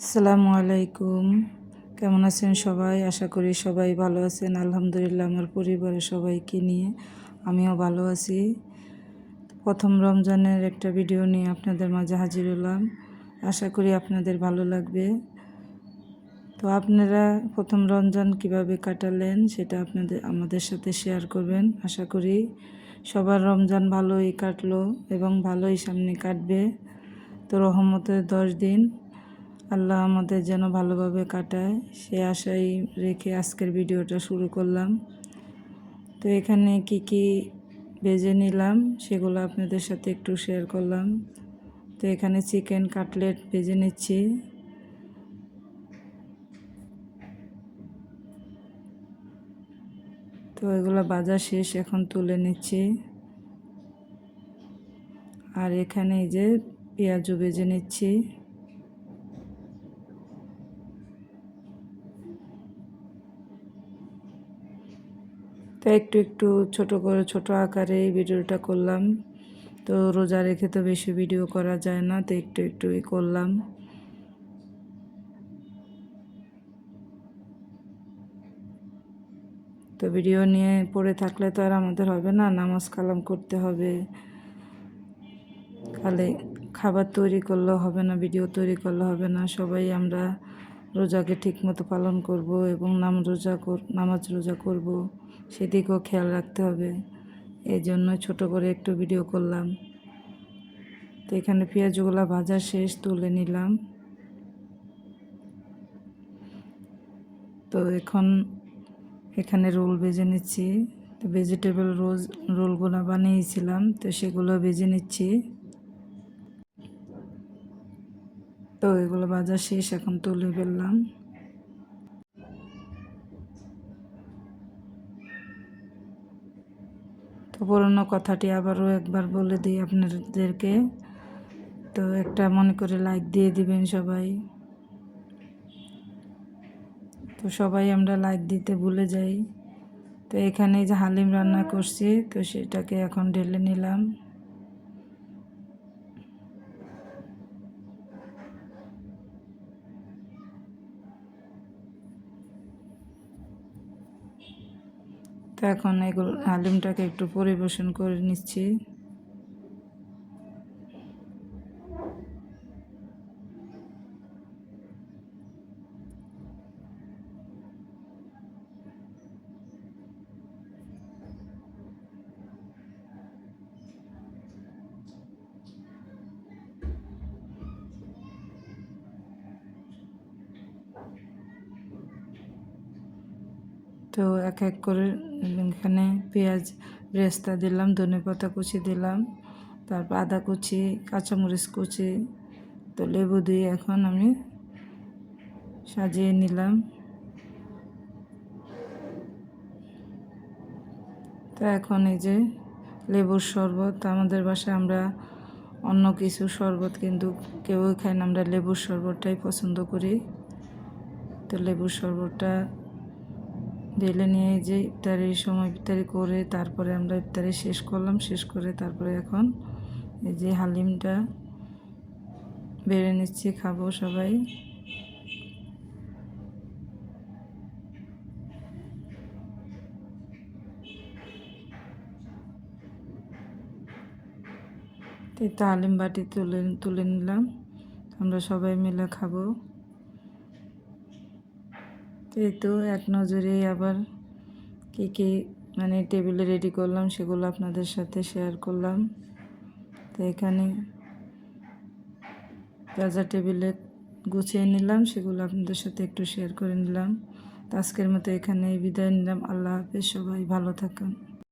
আসসালামু আলাইকুম। কেমন আছেন সবাই? আশা করি সবাই ভালো আছেন। আলহামদুলিল্লাহ, আমার পরিবারের সবাইকে নিয়ে আমিও ভালো আছি। প্রথম রমজানের একটা ভিডিও নিয়ে আপনাদের মাঝে হাজির হলাম। আশা করি আপনাদের ভালো লাগবে। তো আপনারা প্রথম রমজান কীভাবে কাটালেন সেটা আপনাদের, আমাদের সাথে শেয়ার করবেন। আশা করি সবার রমজান ভালোই কাটলো এবং ভালোই সামনে কাটবে। তো রহমতের দশ দিন আল্লাহ আমাদের যেন ভালোভাবে কাটায়। সে আশাই রেখে আজকের ভিডিওটা শুরু করলাম। তো এখানে কি কি বেজে নিলাম সেগুলো আপনাদের সাথে একটু শেয়ার করলাম। তো এখানে চিকেন কাটলেট ভেজে নিচ্ছি। তো এগুলো বাজার শেষ, এখন তুলে নিচ্ছি। আর এখানে এই যে পেঁয়াজও বেজে নিচ্ছি। তো একটু একটু ছোট করে, ছোট আকারে এই ভিডিওটা করলাম। তো রোজা রেখে তো বেশি ভিডিও করা যায় না, তো একটু একটুই করলাম। তো ভিডিও নিয়ে পড়ে থাকলে তো আর আমাদের হবে না, নামাজ কালাম করতে হবে। খালি খাবার তৈরি করলে হবে না, ভিডিও তৈরি করলে হবে না, সবাই আমরা রোজাকে ঠিকমতো পালন করব এবং নাম রোজা কর, নামাজ রোজা করব, সেদিকেও খেয়াল রাখতে হবে। এই জন্য ছোটো করে একটু ভিডিও করলাম। তো এখানে পেঁয়াজগুলো ভাজা শেষ, তুলে নিলাম। তো এখন এখানে রোল ভেজে নিচ্ছি। তো ভেজিটেবল রোজ, রোলগুলো বানিয়েছিলাম, তো সেগুলো ভেজে নিচ্ছি। তো এগুলো বাজার শেষ, এখন তুলে ফেললাম। তো পুরনো কথাটি আবারও একবার বলে দিই আপনাদেরকে। তো একটা মনে করে লাইক দিয়ে দিবেন সবাই। তো সবাই আমরা লাইক দিতে ভুলে যাই। তো এখানে যে হালিম রান্না করছি, তো সেটাকে এখন ঢেলে নিলাম। তো এখন এগুলো হালিমটাকে একটু পরিবেশন করে নিচ্ছি। তো এক এক করে এখানে পেঁয়াজ, রেস্তা দিলাম, ধনে পাতা কুচি দিলাম, তারপর আদা কুচি, কাঁচামরিচ কুচি, তো লেবু দিয়ে এখন আমি সাজিয়ে নিলাম। তো এখন এই যে লেবুর শরবত, আমাদের বাসায় আমরা অন্য কিছু শরবত কিন্তু কেউ খাই না, আমরা লেবুর শরবতটাই পছন্দ করি। তো লেবুর শরবতটা ঢেলে নিয়ে যে ইফতারির সময় ইফতারি করে তারপরে আমরা ইফতারি শেষ করলাম, শেষ করে তারপরে এখন এই যে হালিমটা বেড়ে নিচ্ছি, খাব সবাই। তো হালিম বাটি তুলে তুলে নিলাম। আমরা সবাই মিলে খাব। এই তো এক নজরেই আবার কী কী মানে টেবিলে রেডি করলাম, সেগুলো আপনাদের সাথে শেয়ার করলাম। তো এখানে রাজা টেবিলে গুছিয়ে নিলাম, সেগুলো আপনাদের সাথে একটু শেয়ার করে নিলাম। তো আজকের মতো এখানে বিদায় নিলাম। আল্লাহ হাফেজ, সবাই ভালো থাকুন।